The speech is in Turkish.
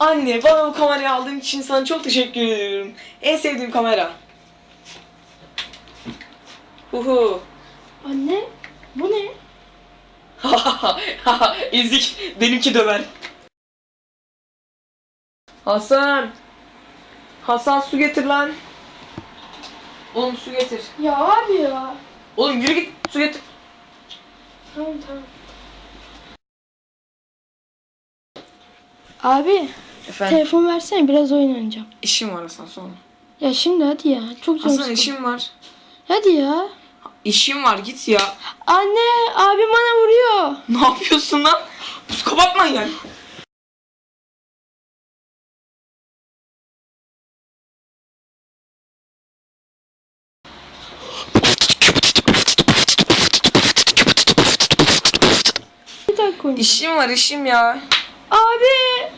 Anne bana bu kamerayı aldığın için sana çok teşekkür ediyorum. En sevdiğim kamera. Uhu. Anne bu ne? Ezik. Benimki döver. Hasan. Hasan su getir lan. Oğlum su getir. Ya abi ya. Oğlum yürü git su getir. Tamam tamam. Abi Efendim. telefon versene biraz oyun oynayacağım. İşim var Hasan sonra. Ya şimdi hadi ya. Çok canım Hasan sıkıldı. işim var. Hadi ya. İşim var git ya. Anne abim bana vuruyor. Ne yapıyorsun lan? Bir dakika oynayacağım. İşim var işim ya. Abi.